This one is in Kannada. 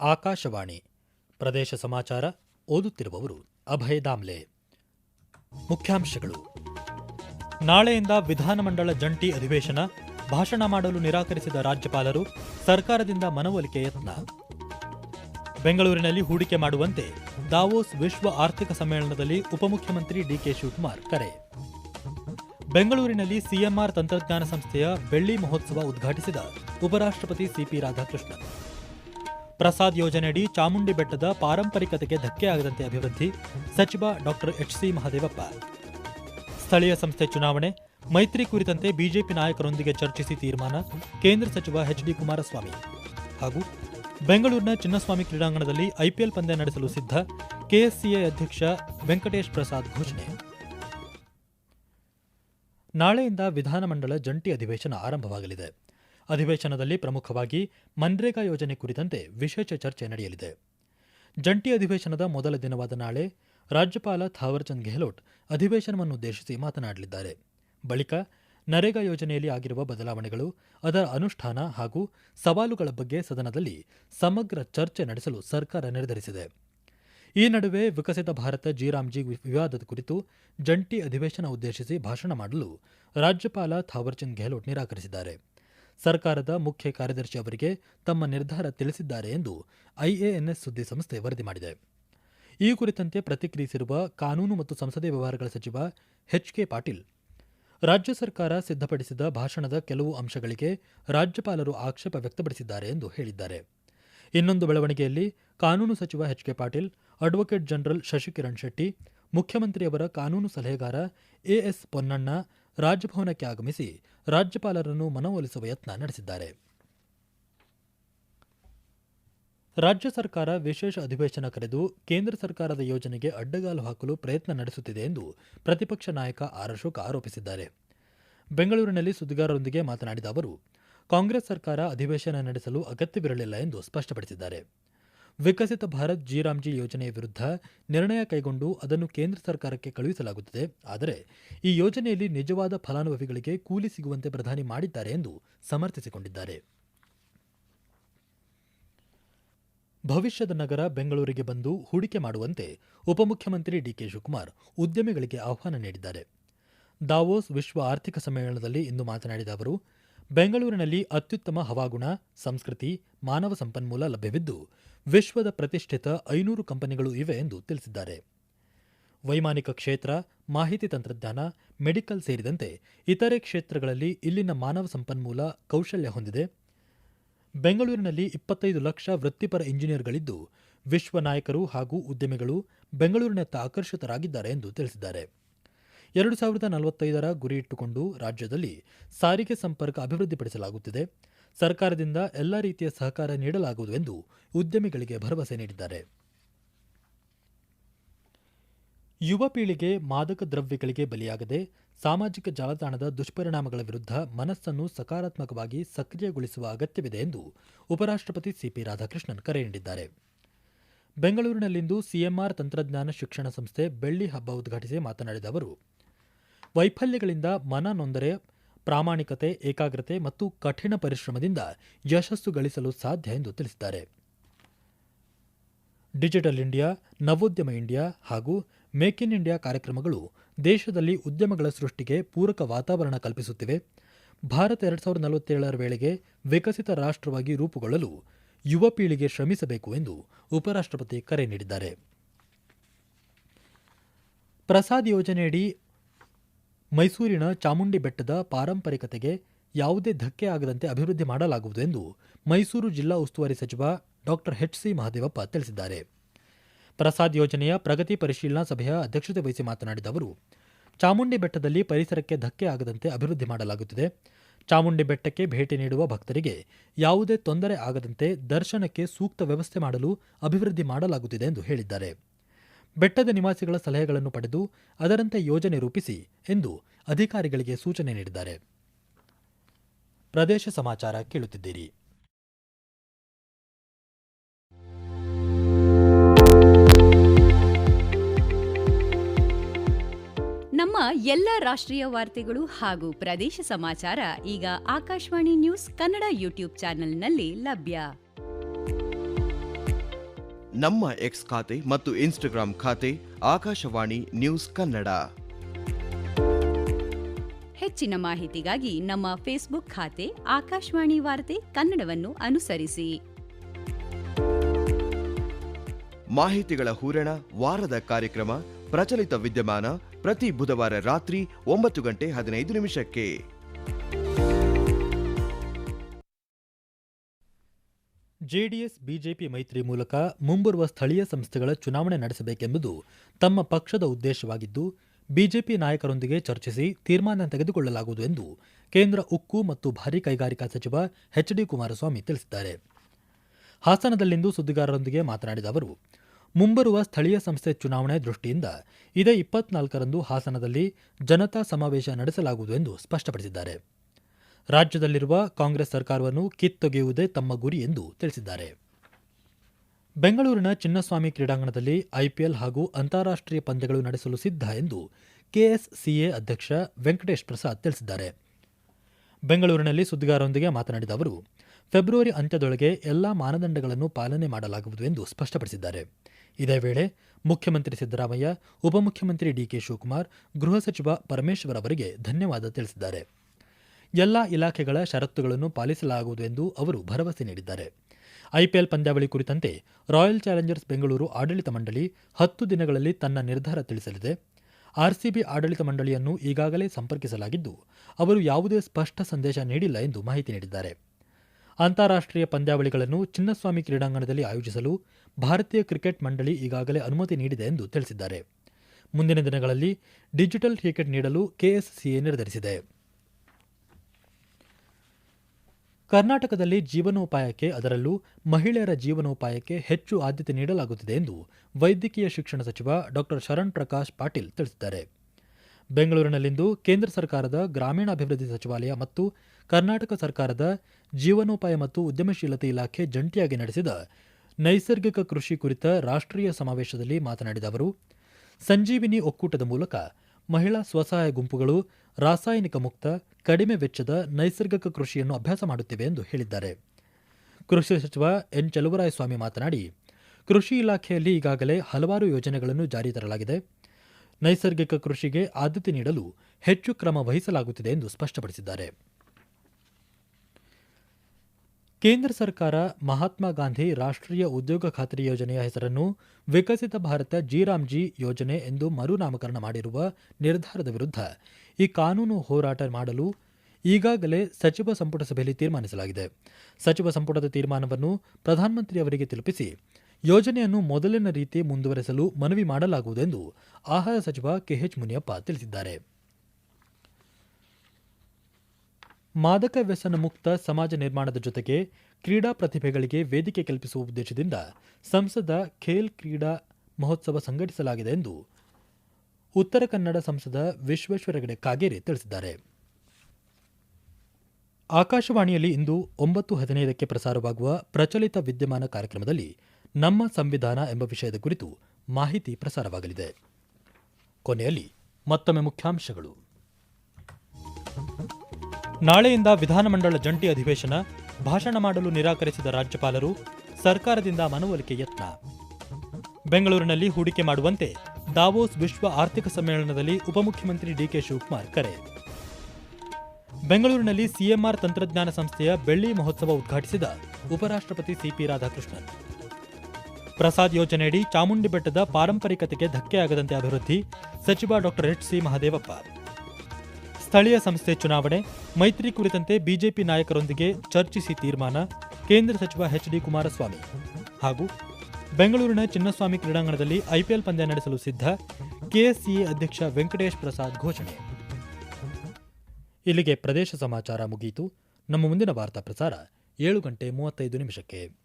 ಆಕಾಶವಾಣಿ. ಪ್ರದೇಶ ಸಮಾಚಾರ ಓದುತ್ತಿರುವವರು ಅಭಯ ದಾಮ್ಲೆ. ಮುಖ್ಯಾಂಶಗಳು. ನಾಳೆಯಿಂದ ವಿಧಾನಮಂಡಲ ಜಂಟಿ ಅಧಿವೇಶನ, ಭಾಷಣ ಮಾಡಲು ನಿರಾಕರಿಸಿದ ರಾಜ್ಯಪಾಲರು ಸರ್ಕಾರದಿಂದ ಮನವೊಲಿಕೆ ಯತ್ನ. ಬೆಂಗಳೂರಿನಲ್ಲಿ ಹೂಡಿಕೆ ಮಾಡುವಂತೆ ದಾವೋಸ್ ವಿಶ್ವ ಆರ್ಥಿಕ ಸಮ್ಮೇಳನದಲ್ಲಿ ಉಪಮುಖ್ಯಮಂತ್ರಿ ಡಿಕೆ ಶಿವಕುಮಾರ್ ಕರೆ. ಬೆಂಗಳೂರಿನಲ್ಲಿ ಸಿಎಂಆರ್ ತಂತ್ರಜ್ಞಾನ ಸಂಸ್ಥೆಯ ಬೆಳ್ಳಿ ಮಹೋತ್ಸವ ಉದ್ಘಾಟಿಸಿದ ಉಪರಾಷ್ಟ್ರಪತಿ ಸಿಪಿ ರಾಧಾಕೃಷ್ಣನ್. ಪ್ರಸಾದ್ ಯೋಜನೆಯಡಿ ಚಾಮುಂಡಿ ಬೆಟ್ಟದ ಪಾರಂಪರಿಕತೆಗೆ ಧಕ್ಕೆ ಆಗದಂತೆ ಅಭಿವೃದ್ಧಿ ಸಚಿವ ಡಾಕ್ಟರ್ ಎಚ್ ಸಿ ಮಹದೇವಪ್ಪ. ಸ್ಥಳೀಯ ಸಂಸ್ಥೆ ಚುನಾವಣೆ, ಮೈತ್ರಿ ಕುರಿತಂತೆ ಬಿಜೆಪಿ ನಾಯಕರೊಂದಿಗೆ ಚರ್ಚಿಸಿ ತೀರ್ಮಾನ ಕೇಂದ್ರ ಸಚಿವ ಎಚ್ ಡಿ ಕುಮಾರಸ್ವಾಮಿ. ಹಾಗೂ ಬೆಂಗಳೂರಿನ ಚಿನ್ನಸ್ವಾಮಿ ಕ್ರೀಡಾಂಗಣದಲ್ಲಿ ಐಪಿಎಲ್ ಪಂದ್ಯ ನಡೆಸಲು ಸಿದ್ಧ ಕೆಎಸ್ಸಿಎ ಅಧ್ಯಕ್ಷ ವೆಂಕಟೇಶ್ ಪ್ರಸಾದ್ ಘೋಷಣೆ. ನಾಳೆಯಿಂದ ವಿಧಾನಮಂಡಲ ಜಂಟಿ ಅಧಿವೇಶನ ಆರಂಭವಾಗಲಿದೆ. ಅಧಿವೇಶನದಲ್ಲಿ ಪ್ರಮುಖವಾಗಿ ಮನ್ರೇಗಾ ಯೋಜನೆ ಕುರಿತಂತೆ ವಿಶೇಷ ಚರ್ಚೆ ನಡೆಯಲಿದೆ. ಜಂಟಿ ಅಧಿವೇಶನದ ಮೊದಲ ದಿನವಾದ ನಾಳೆ ರಾಜ್ಯಪಾಲ ಥಾವರ್ಚಂದ್ ಗೆಹ್ಲೋಟ್ ಅಧಿವೇಶನವನ್ನುದ್ದೇಶಿಸಿ ಮಾತನಾಡಲಿದ್ದಾರೆ. ಬಳಿಕ ನರೇಗಾ ಯೋಜನೆಯಲ್ಲಿ ಆಗಿರುವ ಬದಲಾವಣೆಗಳು, ಅದರ ಅನುಷ್ಠಾನ ಹಾಗೂ ಸವಾಲುಗಳ ಬಗ್ಗೆ ಸದನದಲ್ಲಿ ಸಮಗ್ರ ಚರ್ಚೆ ನಡೆಸಲು ಸರ್ಕಾರ ನಿರ್ಧರಿಸಿದೆ. ಈ ನಡುವೆ ವಿಕಸಿತ ಭಾರತ ಜಿರಾಮ್ಜಿ ವಿವಾದದ ಕುರಿತು ಜಂಟಿ ಅಧಿವೇಶನ ಉದ್ದೇಶಿಸಿ ಭಾಷಣ ಮಾಡಲು ರಾಜ್ಯಪಾಲ ಥಾವರ್ಚಂದ್ ಗೆಹ್ಲೋಟ್ ನಿರಾಕರಿಸಿದ್ದಾರೆ. ಸರ್ಕಾರದ ಮುಖ್ಯ ಕಾರ್ಯದರ್ಶಿ ಅವರಿಗೆ ತಮ್ಮ ನಿರ್ಧಾರ ತಿಳಿಸಿದ್ದಾರೆ ಎಂದು ಐಎಎನ್ಎಸ್ ಸುದ್ದಿ ಸಂಸ್ಥೆ ವರದಿ ಮಾಡಿದೆ. ಈ ಕುರಿತಂತೆ ಪ್ರತಿಕ್ರಿಯಿಸಿರುವ ಕಾನೂನು ಮತ್ತು ಸಂಸದೀಯ ವ್ಯವಹಾರಗಳ ಸಚಿವ ಎಚ್ ಕೆ ಪಾಟೀಲ್, ರಾಜ್ಯ ಸರ್ಕಾರ ಸಿದ್ಧಪಡಿಸಿದ ಭಾಷಣದ ಕೆಲವು ಅಂಶಗಳಿಗೆ ರಾಜ್ಯಪಾಲರು ಆಕ್ಷೇಪ ವ್ಯಕ್ತಪಡಿಸಿದ್ದಾರೆ ಎಂದು ಹೇಳಿದ್ದಾರೆ. ಇನ್ನೊಂದು ಬೆಳವಣಿಗೆಯಲ್ಲಿ ಕಾನೂನು ಸಚಿವ H K Patil, advocate general Shashikiran Shetty, ಮುಖ್ಯಮಂತ್ರಿಯವರ ಕಾನೂನು ಸಲಹೆಗಾರ ಎಎಸ್ ಪೊನ್ನಣ್ಣ ರಾಜಭವನಕ್ಕೆ ಆಗಮಿಸಿ ರಾಜ್ಯಪಾಲರನ್ನು ಮನವೊಲಿಸುವ ಯತ್ನ ನಡೆಸಿದ್ದಾರೆ. ರಾಜ್ಯ ಸರ್ಕಾರ ವಿಶೇಷ ಅಧಿವೇಶನ ಕರೆದು ಕೇಂದ್ರ ಸರ್ಕಾರದ ಯೋಜನೆಗೆ ಅಡ್ಡಗಾಲು ಹಾಕಲು ಪ್ರಯತ್ನ ನಡೆಸುತ್ತಿದೆ ಎಂದು ಪ್ರತಿಪಕ್ಷ ನಾಯಕ ಆರ್ ಅಶೋಕ್ ಆರೋಪಿಸಿದ್ದಾರೆ. ಬೆಂಗಳೂರಿನಲ್ಲಿ ಸುದ್ದಿಗಾರರೊಂದಿಗೆ ಮಾತನಾಡಿದ ಅವರು, ಕಾಂಗ್ರೆಸ್ ಸರ್ಕಾರ ಅಧಿವೇಶನ ನಡೆಸಲು ಅಗತ್ಯವಿರಲಿಲ್ಲ ಎಂದು ಸ್ಪಷ್ಟಪಡಿಸಿದ್ದಾರೆ. ವಿಕಸಿತ ಭಾರತ್ ಜಿರಾಮ್ಜಿ ಯೋಜನೆಯ ವಿರುದ್ಧ ನಿರ್ಣಯ ಕೈಗೊಂಡು ಅದನ್ನು ಕೇಂದ್ರ ಸರ್ಕಾರಕ್ಕೆ ಕಳುಹಿಸಲಾಗುತ್ತದೆ. ಆದರೆ ಈ ಯೋಜನೆಯಲ್ಲಿ ನಿಜವಾದ ಫಲಾನುಭವಿಗಳಿಗೆ ಕೂಲಿ ಸಿಗುವಂತೆ ಪ್ರಧಾನಿ ಮಾಡಿದ್ದಾರೆ ಎಂದು ಸಮರ್ಥಿಸಿಕೊಂಡಿದ್ದಾರೆ. ಭವಿಷ್ಯದ ನಗರ ಬೆಂಗಳೂರಿಗೆ ಬಂದು ಹೂಡಿಕೆ ಮಾಡುವಂತೆ ಉಪಮುಖ್ಯಮಂತ್ರಿ ಡಿಕೆ ಶಿವಕುಮಾರ್ ಉದ್ಯಮಿಗಳಿಗೆ ಆಹ್ವಾನ ನೀಡಿದ್ದಾರೆ. ದಾವೋಸ್ ವಿಶ್ವ ಆರ್ಥಿಕ ಸಮ್ಮೇಳನದಲ್ಲಿ ಇಂದು ಮಾತನಾಡಿದ ಅವರು ಬೆಂಗಳೂರಿನಲ್ಲಿ ಅತ್ಯುತ್ತಮ ಹವಾಗುಣ, ಸಂಸ್ಕೃತಿ, ಮಾನವ ಸಂಪನ್ಮೂಲ ಲಭ್ಯವಿದ್ದು, ವಿಶ್ವದ ಪ್ರತಿಷ್ಠಿತ ಐನೂರು ಕಂಪನಿಗಳು ಇವೆ ಎಂದು ತಿಳಿಸಿದ್ದಾರೆ. ವೈಮಾನಿಕ ಕ್ಷೇತ್ರ, ಮಾಹಿತಿ ತಂತ್ರಜ್ಞಾನ, ಮೆಡಿಕಲ್ ಸೇರಿದಂತೆ ಇತರೆ ಕ್ಷೇತ್ರಗಳಲ್ಲಿ ಇಲ್ಲಿನ ಮಾನವ ಸಂಪನ್ಮೂಲ ಕೌಶಲ್ಯ ಹೊಂದಿದೆ. ಬೆಂಗಳೂರಿನಲ್ಲಿ ಇಪ್ಪತ್ತೈದು ಲಕ್ಷ ವೃತ್ತಿಪರ ಇಂಜಿನಿಯರ್ಗಳಿದ್ದು, ವಿಶ್ವ ನಾಯಕರು ಹಾಗೂ ಉದ್ಯಮಿಗಳು ಬೆಂಗಳೂರಿನತ್ತ ಆಕರ್ಷಿತರಾಗಿದ್ದಾರೆ ಎಂದು ತಿಳಿಸಿದ್ದಾರೆ. ಎರಡು ಸಾವಿರದ ನಲವತ್ತೈದರ ಗುರಿ ಇಟ್ಟುಕೊಂಡು ರಾಜ್ಯದಲ್ಲಿ ಸಾರಿಗೆ ಸಂಪರ್ಕ ಅಭಿವೃದ್ಧಿಪಡಿಸಲಾಗುತ್ತಿದೆ. ಸರ್ಕಾರದಿಂದ ಎಲ್ಲ ರೀತಿಯ ಸಹಕಾರ ನೀಡಲಾಗುವುದು ಎಂದು ಉದ್ಯಮಿಗಳಿಗೆ ಭರವಸೆ ನೀಡಿದ್ದಾರೆ. ಯುವ ಪೀಳಿಗೆ ಮಾದಕ ದ್ರವ್ಯಗಳಿಗೆ ಬಲಿಯಾಗದೆ ಸಾಮಾಜಿಕ ಜಾಲತಾಣದ ದುಷ್ಪರಿಣಾಮಗಳ ವಿರುದ್ಧ ಮನಸ್ಸನ್ನು ಸಕಾರಾತ್ಮಕವಾಗಿ ಸಕ್ರಿಯಗೊಳಿಸುವ ಅಗತ್ಯವಿದೆ ಎಂದು ಉಪರಾಷ್ಟ್ರಪತಿ ಸಿಪಿ ರಾಧಾಕೃಷ್ಣನ್ ಕರೆ ನೀಡಿದ್ದಾರೆ. ಬೆಂಗಳೂರಿನಲ್ಲಿಂದು ಸಿಎಂಆರ್ ತಂತ್ರಜ್ಞಾನ ಶಿಕ್ಷಣ ಸಂಸ್ಥೆ ಬೆಳ್ಳಿ ಹಬ್ಬ ಉದ್ಘಾಟಿಸಿ ಮಾತನಾಡಿದ ಅವರು ವೈಫಲ್ಯಗಳಿಂದ ಮನ ನೊಂದರೆ ಪ್ರಾಮಾಣಿಕತೆ, ಏಕಾಗ್ರತೆ ಮತ್ತು ಕಠಿಣ ಪರಿಶ್ರಮದಿಂದ ಯಶಸ್ಸು ಗಳಿಸಲು ಸಾಧ್ಯ ಎಂದು ತಿಳಿಸಿದ್ದಾರೆ. ಡಿಜಿಟಲ್ ಇಂಡಿಯಾ, ನವೋದ್ಯಮ ಇಂಡಿಯಾ ಹಾಗೂ ಮೇಕ್ ಇನ್ ಇಂಡಿಯಾ ಕಾರ್ಯಕ್ರಮಗಳು ದೇಶದಲ್ಲಿ ಉದ್ಯಮಗಳ ಸೃಷ್ಟಿಗೆ ಪೂರಕ ವಾತಾವರಣ ಕಲ್ಪಿಸುತ್ತಿವೆ. ಭಾರತ ಎರಡ್ ಸಾವಿರದ ನಲವತ್ತೇಳರ ವೇಳೆಗೆ ವಿಕಸಿತ ರಾಷ್ಟ್ರವಾಗಿ ರೂಪುಗೊಳ್ಳಲು ಯುವ ಪೀಳಿಗೆ ಶ್ರಮಿಸಬೇಕು ಎಂದು ಉಪರಾಷ್ಟ್ರಪತಿ ಕರೆ ನೀಡಿದ್ದಾರೆ. ಪ್ರಸಾದ್ ಯೋಜನೆಯಡಿ ಮೈಸೂರಿನ ಚಾಮುಂಡಿ ಬೆಟ್ಟದ ಪಾರಂಪರಿಕತೆಗೆ ಯಾವುದೇ ಧಕ್ಕೆ ಆಗದಂತೆ ಅಭಿವೃದ್ಧಿ ಮಾಡಲಾಗುವುದು ಎಂದು ಮೈಸೂರು ಜಿಲ್ಲಾ ಉಸ್ತುವಾರಿ ಸಚಿವ ಡಾಕ್ಟರ್ ಎಚ್ ಸಿ ಮಹದೇವಪ್ಪ ತಿಳಿಸಿದ್ದಾರೆ. ಪ್ರಸಾದ್ ಯೋಜನೆಯ ಪ್ರಗತಿ ಪರಿಶೀಲನಾ ಸಭೆಯ ಅಧ್ಯಕ್ಷತೆ ವಹಿಸಿ ಮಾತನಾಡಿದ ಅವರು, ಚಾಮುಂಡಿ ಬೆಟ್ಟದಲ್ಲಿ ಪರಿಸರಕ್ಕೆ ಧಕ್ಕೆ ಆಗದಂತೆ ಅಭಿವೃದ್ಧಿ ಮಾಡಲಾಗುತ್ತಿದೆ. ಚಾಮುಂಡಿ ಬೆಟ್ಟಕ್ಕೆ ಭೇಟಿ ನೀಡುವ ಭಕ್ತರಿಗೆ ಯಾವುದೇ ತೊಂದರೆ ಆಗದಂತೆ ದರ್ಶನಕ್ಕೆ ಸೂಕ್ತ ವ್ಯವಸ್ಥೆ ಮಾಡಲು ಅಭಿವೃದ್ಧಿ ಮಾಡಲಾಗುತ್ತಿದೆ ಎಂದು ಹೇಳಿದ್ದಾರೆ. ಬೆಟ್ಟದ ನಿವಾಸಿಗಳ ಸಲಹೆಗಳನ್ನು ಪಡೆದು ಅದರಂತೆ ಯೋಜನೆ ರೂಪಿಸಿ ಎಂದು ಅಧಿಕಾರಿಗಳಿಗೆ ಸೂಚನೆ ನೀಡಿದ್ದಾರೆ. ಪ್ರದೇಶ ಸಮಾಚಾರ ಕೇಳುತ್ತಿದ್ದೀರಿ. ನಮ್ಮ ಎಲ್ಲ ರಾಷ್ಟ್ರೀಯ ವಾರ್ತೆಗಳು ಹಾಗೂ ಪ್ರದೇಶ ಸಮಾಚಾರ ಈಗ ಆಕಾಶವಾಣಿ ನ್ಯೂಸ್ ಕನ್ನಡ ಯೂಟ್ಯೂಬ್ ಚಾನೆಲ್ನಲ್ಲಿ ಲಭ್ಯ. ನಮ್ಮ ಎಕ್ಸ್ ಖಾತೆ ಮತ್ತು ಇನ್ಸ್ಟಾಗ್ರಾಮ್ ಖಾತೆ ಆಕಾಶವಾಣಿ ನ್ಯೂಸ್ ಕನ್ನಡ. ಹೆಚ್ಚಿನ ಮಾಹಿತಿಗಾಗಿ ನಮ್ಮ ಫೇಸ್ಬುಕ್ ಖಾತೆ ಆಕಾಶವಾಣಿ ವಾರ್ತೆ ಕನ್ನಡವನ್ನು ಅನುಸರಿಸಿ. ಮಾಹಿತಿಗಳ ಹೂರಣ ವಾರದ ಕಾರ್ಯಕ್ರಮ ಪ್ರಚಲಿತ ವಿದ್ಯಮಾನ ಪ್ರತಿ ಬುಧವಾರ ರಾತ್ರಿ ಒಂಬತ್ತು ಗಂಟೆ ಹದಿನೈದು ನಿಮಿಷಕ್ಕೆ. ಜೆಡಿಎಸ್, ಬಿಜೆಪಿ ಮೈತ್ರಿ ಮೂಲಕ ಮುಂಬರುವ ಸ್ಥಳೀಯ ಸಂಸ್ಥೆಗಳ ಚುನಾವಣೆ ನಡೆಸಬೇಕೆಂಬುದು ತಮ್ಮ ಪಕ್ಷದ ಉದ್ದೇಶವಾಗಿದ್ದು, ಬಿಜೆಪಿ ನಾಯಕರೊಂದಿಗೆ ಚರ್ಚಿಸಿ ತೀರ್ಮಾನ ತೆಗೆದುಕೊಳ್ಳಲಾಗುವುದು ಎಂದು ಕೇಂದ್ರ ಉಕ್ಕು ಮತ್ತು ಭಾರೀ ಕೈಗಾರಿಕಾ ಸಚಿವ ಎಚ್ ಡಿ ಕುಮಾರಸ್ವಾಮಿ ತಿಳಿಸಿದ್ದಾರೆ. ಹಾಸನದಲ್ಲಿಂದು ಸುದ್ದಿಗಾರರೊಂದಿಗೆ ಮಾತನಾಡಿದ ಅವರು, ಮುಂಬರುವ ಸ್ಥಳೀಯ ಸಂಸ್ಥೆ ಚುನಾವಣೆ ದೃಷ್ಟಿಯಿಂದ ಇದೇ ಇಪ್ಪತ್ನಾಲ್ಕರಂದು ಹಾಸನದಲ್ಲಿ ಜನತಾ ಸಮಾವೇಶ ನಡೆಸಲಾಗುವುದು ಎಂದು ಸ್ಪಷ್ಟಪಡಿಸಿದ್ದಾರೆ. ರಾಜ್ಯದಲ್ಲಿರುವ ಕಾಂಗ್ರೆಸ್ ಸರ್ಕಾರವನ್ನು ಕಿತ್ತೊಗೆಯುವುದೇ ತಮ್ಮ ಗುರಿ ಎಂದು ತಿಳಿಸಿದ್ದಾರೆ. ಬೆಂಗಳೂರಿನ ಚಿನ್ನಸ್ವಾಮಿ ಕ್ರೀಡಾಂಗಣದಲ್ಲಿ ಐಪಿಎಲ್ ಹಾಗೂ ಅಂತಾರಾಷ್ಟ್ರೀಯ ಪಂದ್ಯಗಳು ನಡೆಸಲು ಸಿದ್ಧ ಎಂದು ಕೆಎಸ್ಸಿಎ ಅಧ್ಯಕ್ಷ ವೆಂಕಟೇಶ್ ಪ್ರಸಾದ್ ತಿಳಿಸಿದ್ದಾರೆ. ಬೆಂಗಳೂರಿನಲ್ಲಿ ಸುದ್ದಿಗಾರರೊಂದಿಗೆ ಮಾತನಾಡಿದ ಅವರು, ಫೆಬ್ರವರಿ ಅಂತ್ಯದೊಳಗೆ ಎಲ್ಲಾ ಮಾನದಂಡಗಳನ್ನು ಪಾಲನೆ ಮಾಡಲಾಗುವುದು ಎಂದು ಸ್ಪಷ್ಟಪಡಿಸಿದ್ದಾರೆ. ಇದೇ ವೇಳೆ ಮುಖ್ಯಮಂತ್ರಿ ಸಿದ್ದರಾಮಯ್ಯ, ಉಪಮುಖ್ಯಮಂತ್ರಿ ಡಿಕೆ ಶಿವಕುಮಾರ್, ಗೃಹ ಸಚಿವ ಪರಮೇಶ್ವರ್ ಅವರಿಗೆ ಧನ್ಯವಾದ ತಿಳಿಸಿದ್ದಾರೆ. ಎಲ್ಲಾ ಇಲಾಖೆಗಳ ಷರತ್ತುಗಳನ್ನು ಪಾಲಿಸಲಾಗುವುದು ಎಂದು ಅವರು ಭರವಸೆ ನೀಡಿದ್ದಾರೆ. ಐಪಿಎಲ್ ಪಂದ್ಯಾವಳಿ ಕುರಿತಂತೆ ರಾಯಲ್ ಚಾಲೆಂಜರ್ಸ್ ಬೆಂಗಳೂರು ಆಡಳಿತ ಮಂಡಳಿ ಹತ್ತು ದಿನಗಳಲ್ಲಿ ತನ್ನ ನಿರ್ಧಾರ ತಿಳಿಸಲಿದೆ. ಆರ್ಸಿಬಿ ಆಡಳಿತ ಮಂಡಳಿಯನ್ನು ಈಗಾಗಲೇ ಸಂಪರ್ಕಿಸಲಾಗಿದ್ದು, ಅವರು ಯಾವುದೇ ಸ್ಪಷ್ಟ ಸಂದೇಶ ನೀಡಿಲ್ಲ ಎಂದು ಮಾಹಿತಿ ನೀಡಿದ್ದಾರೆ. ಅಂತಾರಾಷ್ಟ್ರೀಯ ಪಂದ್ಯಾವಳಿಗಳನ್ನು ಚಿನ್ನಸ್ವಾಮಿ ಕ್ರೀಡಾಂಗಣದಲ್ಲಿ ಆಯೋಜಿಸಲು ಭಾರತೀಯ ಕ್ರಿಕೆಟ್ ಮಂಡಳಿ ಈಗಾಗಲೇ ಅನುಮತಿ ನೀಡಿದೆ ಎಂದು ತಿಳಿಸಿದ್ದಾರೆ. ಮುಂದಿನ ದಿನಗಳಲ್ಲಿ ಡಿಜಿಟಲ್ ಟಿಕೆಟ್ ನೀಡಲು ಕೆಎಸ್ಸಿಎ ನಿರ್ಧರಿಸಿದೆ. ಕರ್ನಾಟಕದಲ್ಲಿ ಜೀವನೋಪಾಯಕ್ಕೆ, ಅದರಲ್ಲೂ ಮಹಿಳೆಯರ ಜೀವನೋಪಾಯಕ್ಕೆ ಹೆಚ್ಚು ಆದ್ಯತೆ ನೀಡಲಾಗುತ್ತಿದೆ ಎಂದು ವೈದ್ಯಕೀಯ ಶಿಕ್ಷಣ ಸಚಿವ ಡಾಕ್ಟರ್ ಶರಣ್ ಪ್ರಕಾಶ್ ಪಾಟೀಲ್ ತಿಳಿಸಿದ್ದಾರೆ. ಬೆಂಗಳೂರಿನಲ್ಲಿಂದು ಕೇಂದ್ರ ಸರ್ಕಾರದ ಗ್ರಾಮೀಣಾಭಿವೃದ್ಧಿ ಸಚಿವಾಲಯ ಮತ್ತು ಕರ್ನಾಟಕ ಸರ್ಕಾರದ ಜೀವನೋಪಾಯ ಮತ್ತು ಉದ್ಯಮಶೀಲತೆ ಇಲಾಖೆ ಜಂಟಿಯಾಗಿ ನಡೆಸಿದ ನೈಸರ್ಗಿಕ ಕೃಷಿ ಕುರಿತ ರಾಷ್ಟ್ರೀಯ ಸಮಾವೇಶದಲ್ಲಿ ಮಾತನಾಡಿದ ಅವರು, ಸಂಜೀವಿನಿ ಒಕ್ಕೂಟದ ಮೂಲಕ ಮಹಿಳಾ ಸ್ವಸಹಾಯ ಗುಂಪುಗಳು ರಾಸಾಯನಿಕ ಮುಕ್ತ, ಕಡಿಮೆ ವೆಚ್ಚದ ನೈಸರ್ಗಿಕ ಕೃಷಿಯನ್ನು ಅಭ್ಯಾಸ ಮಾಡುತ್ತಿವೆ ಎಂದು ಹೇಳಿದ್ದಾರೆ. ಕೃಷಿ ಸಚಿವ ಎನ್. ಚಲುವರಾಯಸ್ವಾಮಿ ಮಾತನಾಡಿ, ಕೃಷಿ ಇಲಾಖೆಯಲ್ಲಿ ಈಗಾಗಲೇ ಹಲವಾರು ಯೋಜನೆಗಳನ್ನು ಜಾರಿ ತರಲಾಗಿದೆ. ನೈಸರ್ಗಿಕ ಕೃಷಿಗೆ ಆದ್ಯತೆ ನೀಡಲು ಹೆಚ್ಚು ಕ್ರಮ ವಹಿಸಲಾಗುತ್ತಿದೆ ಎಂದು ಸ್ಪಷ್ಟಪಡಿಸಿದ್ದಾರೆ. ಕೇಂದ್ರ ಸರ್ಕಾರ ಮಹಾತ್ಮ ಗಾಂಧಿ ರಾಷ್ಟ್ರೀಯ ಉದ್ಯೋಗ ಖಾತ್ರಿ ಯೋಜನೆಯ ಹೆಸರನ್ನು ವಿಕಸಿತ ಭಾರತ ಜಿರಾಮ್ಜಿ ಯೋಜನೆ ಎಂದು ಮರುನಾಮಕರಣ ಮಾಡಿರುವ ನಿರ್ಧಾರದ ವಿರುದ್ಧ ಈ ಕಾನೂನು ಹೋರಾಟ ಮಾಡಲು ಈಗಾಗಲೇ ಸಚಿವ ಸಂಪುಟ ಸಭೆಯಲ್ಲಿ ತೀರ್ಮಾನಿಸಲಾಗಿದೆ. ಸಚಿವ ಸಂಪುಟದ ತೀರ್ಮಾನವನ್ನು ಪ್ರಧಾನಮಂತ್ರಿ ಅವರಿಗೆ ತಲುಪಿಸಿ ಯೋಜನೆಯನ್ನು ಮೊದಲಿನ ರೀತಿ ಮುಂದುವರೆಸಲು ಮನವಿ ಮಾಡಲಾಗುವುದೆಂದು ಆಹಾರ ಸಚಿವ ಕೆಎಚ್ ಮುನಿಯಪ್ಪ ತಿಳಿಸಿದ್ದಾರೆ. ಮಾದಕ ವ್ಯಸನ ಮುಕ್ತ ಸಮಾಜ ನಿರ್ಮಾಣದ ಜೊತೆಗೆ ಕ್ರೀಡಾ ಪ್ರತಿಭೆಗಳಿಗೆ ವೇದಿಕೆ ಕಲ್ಪಿಸುವ ಉದ್ದೇಶದಿಂದ ಸಂಸದ ಖೇಲ್ ಕ್ರೀಡಾ ಮಹೋತ್ಸವ ಸಂಘಟಿಸಲಾಗಿದೆ ಎಂದು ಉತ್ತರ ಕನ್ನಡ ಸಂಸದ ವಿಶ್ವೇಶ್ವರ ಹೆಗಡೆ ಕಾಗೇರಿ ತಿಳಿಸಿದ್ದಾರೆ. ಆಕಾಶವಾಣಿಯಲ್ಲಿ ಇಂದು ಒಂಬತ್ತು ಹದಿನೈದಕ್ಕೆ ಪ್ರಸಾರವಾಗುವ ಪ್ರಚಲಿತ ವಿದ್ಯಮಾನ ಕಾರ್ಯಕ್ರಮದಲ್ಲಿ ನಮ್ಮ ಸಂವಿಧಾನ ಎಂಬ ವಿಷಯದ ಕುರಿತು ಮಾಹಿತಿ ಪ್ರಸಾರವಾಗಲಿದೆ. ಕೊನೆಯಲ್ಲಿ ಮತ್ತೊಮ್ಮೆ ಮುಖ್ಯಾಂಶಗಳು. ನಾಳೆಯಿಂದ ವಿಧಾನಮಂಡಲ ಜಂಟಿ ಅಧಿವೇಶನ, ಭಾಷಣ ಮಾಡಲು ನಿರಾಕರಿಸಿದ ರಾಜ್ಯಪಾಲರು ಸರ್ಕಾರದಿಂದ ಮನವೊಲಿಕೆ ಯತ್ನ. ಬೆಂಗಳೂರಿನಲ್ಲಿ ಹೂಡಿಕೆ ಮಾಡುವಂತೆ ದಾವೋಸ್ ವಿಶ್ವ ಆರ್ಥಿಕ ಸಮ್ಮೇಳನದಲ್ಲಿ ಉಪಮುಖ್ಯಮಂತ್ರಿ ಡಿಕೆ ಶಿವಕುಮಾರ್ ಕರೆ. ಬೆಂಗಳೂರಿನಲ್ಲಿ ಸಿಎಂಆರ್ ತಂತ್ರಜ್ಞಾನ ಸಂಸ್ಥೆಯ ಬೆಳ್ಳಿ ಮಹೋತ್ಸವ ಉದ್ಘಾಟಿಸಿದ ಉಪರಾಷ್ಟ್ರಪತಿ ಸಿಪಿ ರಾಧಾಕೃಷ್ಣನ್. ಪ್ರಸಾದ್ ಯೋಜನೆಯಡಿ ಚಾಮುಂಡಿ ಬೆಟ್ಟದ ಪಾರಂಪರಿಕತೆಗೆ ಧಕ್ಕೆಯಾಗದಂತೆ ಅಭಿವೃದ್ಧಿ ಸಚಿವ ಡಾಕ್ಟರ್ ಎಚ್ ಸಿ ಮಹದೇವಪ್ಪ. ಸ್ಥಳೀಯ ಸಂಸ್ಥೆ ಚುನಾವಣೆ, ಮೈತ್ರಿ ಕುರಿತಂತೆ ಬಿಜೆಪಿ ನಾಯಕರೊಂದಿಗೆ ಚರ್ಚಿಸಿ ತೀರ್ಮಾನ, ಕೇಂದ್ರ ಸಚಿವ ಎಚ್ ಡಿ ಕುಮಾರಸ್ವಾಮಿ. ಹಾಗೂ ಬೆಂಗಳೂರಿನ ಚಿನ್ನಸ್ವಾಮಿ ಕ್ರೀಡಾಂಗಣದಲ್ಲಿ ಐಪಿಎಲ್ ಪಂದ್ಯ ನಡೆಸಲು ಸಿದ್ಧ ಕೆಎಸ್ಸಿಎ ಅಧ್ಯಕ್ಷ ವೆಂಕಟೇಶ್ ಪ್ರಸಾದ್ ಘೋಷಣೆ. ಇಲ್ಲಿಗೆ ಪ್ರದೇಶ ಸಮಾಚಾರ ಮುಗಿಯಿತು ನಮ್ಮ ಮುಂದಿನ ವಾರ್ತಾ ಪ್ರಸಾರ ಏಳು ಗಂಟೆ ಮೂವತ್ತೈದು ನಿಮಿಷಕ್ಕೆ.